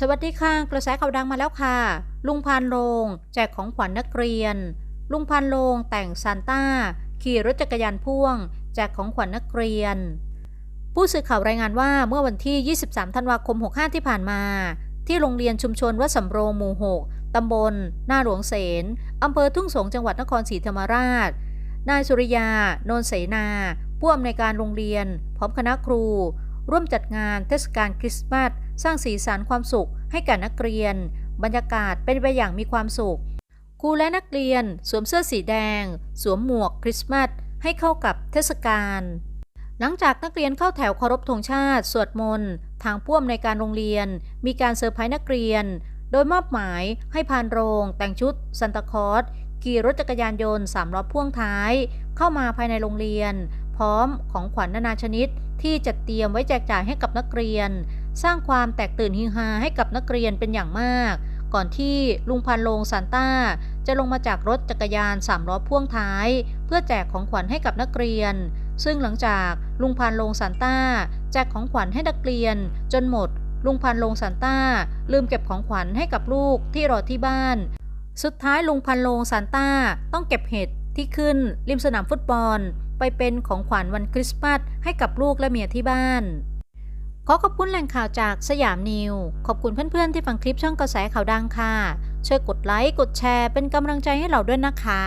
สวัสดีค่ะ กระแสข่าวดังมาแล้วค่ะ ลุงพานโรงแจกของขวัญนักเรียน ลุงพานโรงแต่งซานต้า ขี่รถจักรยานพ่วง แจกของขวัญนักเรียน ผู้สื่อข่าวรายงานว่าเมื่อวันที่ 23 ธันวาคม 65 ที่ผ่านมา ที่โรงเรียนชุมชนวัดสำโรงหมู่ 6 ตำบลหน้าหลวงเสนอำเภอทุ่งสงจังหวัดนครศรีธรรมราช นายสุริยา โนนเสนา ผู้อำนวยการโรงเรียน พร้อมคณะครู ร่วมจัดงานเทศกาลคริสต์มาสสร้างสีสันความสุขให้แก่นักเรียน บรรยากาศเป็นไปอย่างมีความสุขครูและนักเรียนสวมเสื้อสีแดง สวมหมวกคริสต์มาสให้เข้ากับเทศกาลหลังจากนักเรียนเข้าแถวเคารพธงชาติ สวดมนต์ทางพ่วมในการโรงเรียน มีการเซอร์ไพรส์นักเรียน โดยมอบหมายให้พานโรง แต่งชุดซันตาคอสขี่รถจักรยานยนต์สามล้อพ่วงท้าย เข้ามาภายในโรงเรียน ร้อมของขวัญนานาชนิดที่จัดเตรียมไว้แจกจ่ายให้กับนักเรียน สร้างความแตกตื่นฮือฮาให้กับนักเรียนเป็นอย่างมาก ก่อนที่ลุงพันโลงซานต้า จะลงมาจากรถจักรยานสามล้อพ่วงท้าย เพื่อแจกของขวัญให้กับนักเรียน ซึ่งหลังจากลุงพันโลงซานต้า แจกของขวัญให้นักเรียน จนหมด ลุงพันโลงซานต้า ลืมเก็บของขวัญให้กับลูกที่รอที่บ้าน สุดท้ายลุงพันโลงซานต้าต้องเก็บเห็ดที่ขึ้นริมสนามฟุตบอล ไปเป็นของขวัญวันคริสต์มาสให้กับลูกและเมียที่บ้าน ขอขอบคุณแหล่งข่าวจากสยามนิว ขอบคุณเพื่อนๆที่ฟังคลิปช่องกระแสข่าวดังค่ะ ช่วยกดไลค์ กดแชร์ เป็นกำลังใจให้เราด้วยนะคะ